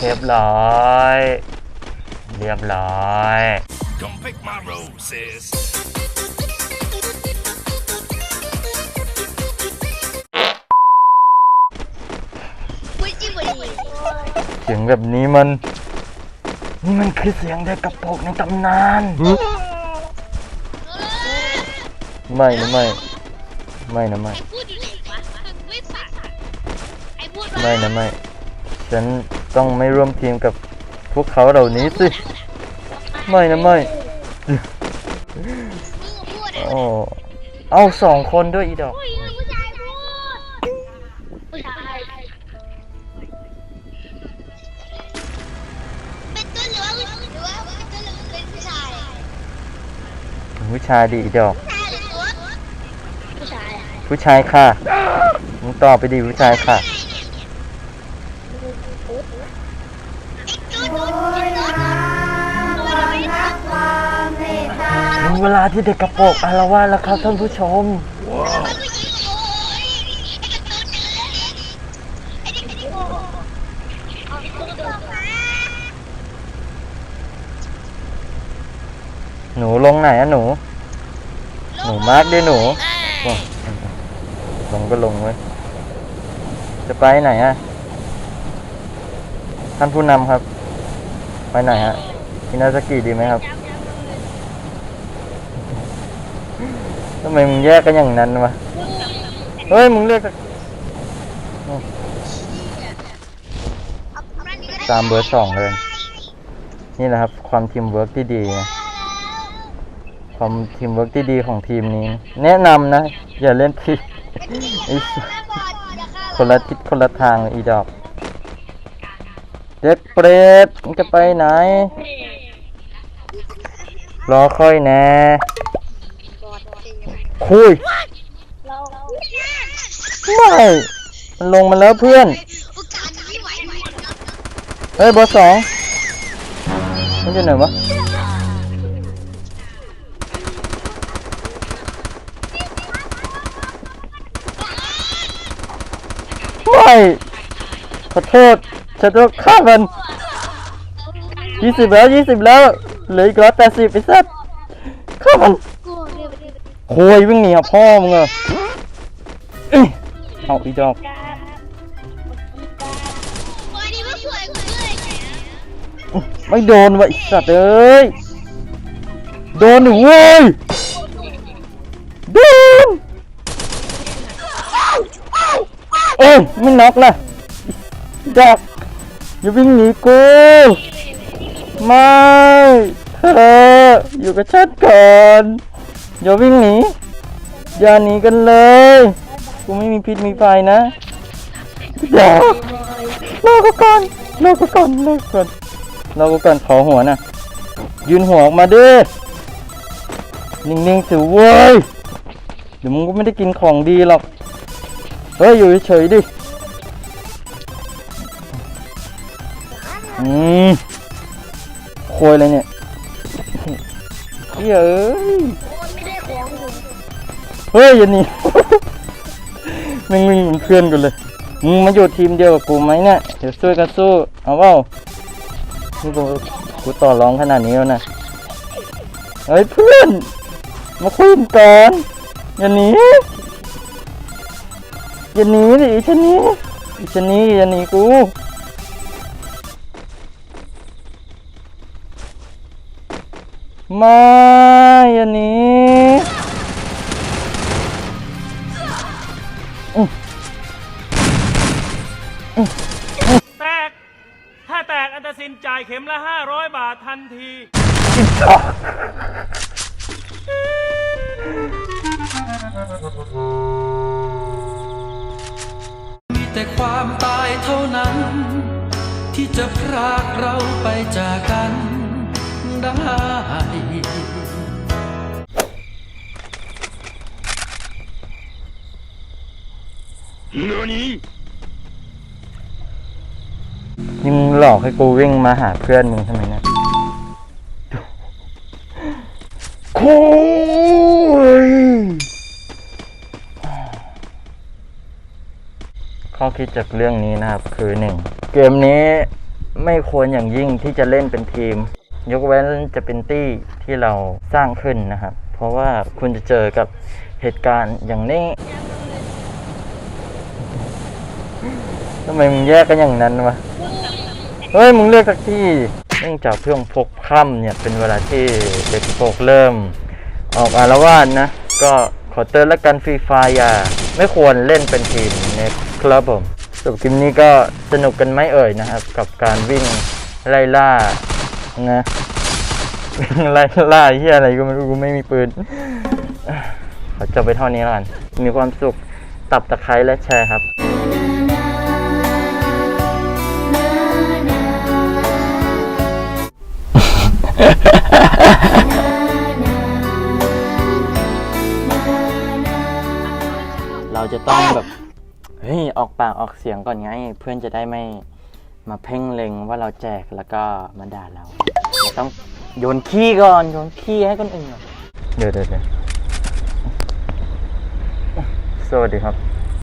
เรียบร้อย เรียบร้อย Come pick my roses. ปุ้ยจิ้มบุหรี่เสียงแบบนี้มัน นี่มันคือเสียงเด็กกระโปรงในตำนาน ไม่นะไม่ ไม่นะไม่ไอ้พูดอยู่ไหนวะมึงไม่สัตว์ไอ้พูดว่าไม่นะไม่ ฉัน ต้องไม่ร่วมทีมกับพวกเขาเหล่านี้สิ ไม่นะไม่มึงพูดอะโอ้เอาสองคนด้วยอีดอก ผู้หญิงหรือผู้ชายพูดผู้ชายเป็นต้นหรือว่าหรือว่าเป็นต้นหรือเป็นผู้ชายผู้ชายดีอีดอก ผู้ชายหรือตัวผู้ชายผู้ชายค่ะมึงตอบไปดีผู้ชายค่ะ เวลาที่เด็กกระโปรงอารวาสแล้วครับท่านผู้ชม หนูลงไหนอะหนู หนูมาร์กด้วยหนูว้าวลงก็ลงเว้ย จะไปไหนอะท่านผู้นำครับ ไปไหนฮะคินาสกิดีไหมครับ ทำไมมึงแยกกันอย่างนั้นวะ เฮ้ย มึงเรียกตามเบอร์สองเลย นี่แหละครับ ความทีมเวิร์กที่ดีนะความทีมเวิร์กที่ดีของทีมนี้ แนะนำนะ อย่าเล่นที่ไอ้สัสคนละทิศคนละทางเลยอีดอก เด็กเปรตมึงจะไปไหน รอค่อยแน่ คุยไม่มันลงมาแล้วเพื่อนเฮ้ยเบอร์สองมันอยู่ไหนวะไม่ขอโทษฉันต้องฆ่ามันยี่สิบแล้วยี่สิบแล้วเหลืออีกร้อยแปดสิบไอ้สัสฆ่ามัน โคยวิ่งหนีอะพ่อมึงเอ้ยเอาอีดอกไม่โดนวะไอ้สัตว์เอ้ย โดนหนูเว้ยโดนเอ้ยไม่น็อกนะดอกอย่าวิ่งหนีกูไม่เธออยู่กับฉันก่อน อย่าวิ่งหนีอย่าหนีกันเลย กูไม่มีพิษมีภัยนะดอกรอกก่อนรอกก่อนรอกก่อนรอกก่อนขอหัวนะยืนหัวออกมาดินิ่งๆสิเว้ยเดี๋ยวมึงก็ไม่ได้กินของดีหรอกเฮ้ยอยู่เฉยดิอืมโคยอะไรเนี่ยเฮ้ย เฮ้ยย่าหนีมึงมึงเป็นเพื่อนกันเลย มึงมาอยู่ทีมเดียวกับกูไหมเนี่ยเดี๋ยวช่วยกันสู้ เอาเปล่านี่กูกูต่อรองขนาดนี้แล้วนะ เฮ้ยเพื่อน มาคุยกันก่อนย่าหนีอย่าหนีดิฉันนี้ฉันนี้ย่าหนีกูไม่อย่าหนี แตก ถ้าแตกอันตรสินจ่ายเข็มละ 500 บาททันที มีแต่ความตายเท่านั้น ที่จะพรากเราไปจากกันได้ นี่มึงหลอกให้กูวิ่งมาหาเพื่อนมึงทำไมเนี่ยโคุยข้อคิดจากเรื่องนี้นะครับ คือหนึ่งเกมนี้ไม่ควรอย่างยิ่งที่จะเล่นเป็นทีม ยกเว้นจะเป็นตี้ที่เราสร้างขึ้นนะครับ เพราะว่าคุณจะเจอกับเหตุการณ์อย่างนี้ ทำไมมึงแยกกันอย่างนั้นวะ เฮ้ย มึงเลือกสักที่ เนื่องจากช่วงพกค่ำเนี่ย เป็นเวลาที่เด็กพกเริ่ม ออกอารวาสนะ ก็ขอเตือนและกันฟรีไฟอย่า ไม่ควรเล่นเป็นทีมนครับผมสำหรับคลิปนี้ก็สนุกกันไหมเอ่ยนะครับ กับการวิ่งไล่ล่านะวิ่งไล่ล่าเฮียอะไรก็ไม่รู้กูไม่มีปืนขอจบไปเท่านี้แล้วกัน มีความสุขตับตะไคร้และแชร์ครับ ออกปากออกเสียงก่อนไง เพื่อนจะได้ไม่มาเพ่งเล็งว่าเราแจกแล้วก็มาด่าเรา ต้องโยนขี้ก่อนโยนขี้ให้คนอื่นก่อนเดี๋ยวเดี๋ยวเดี๋ยวสวัสดีครับ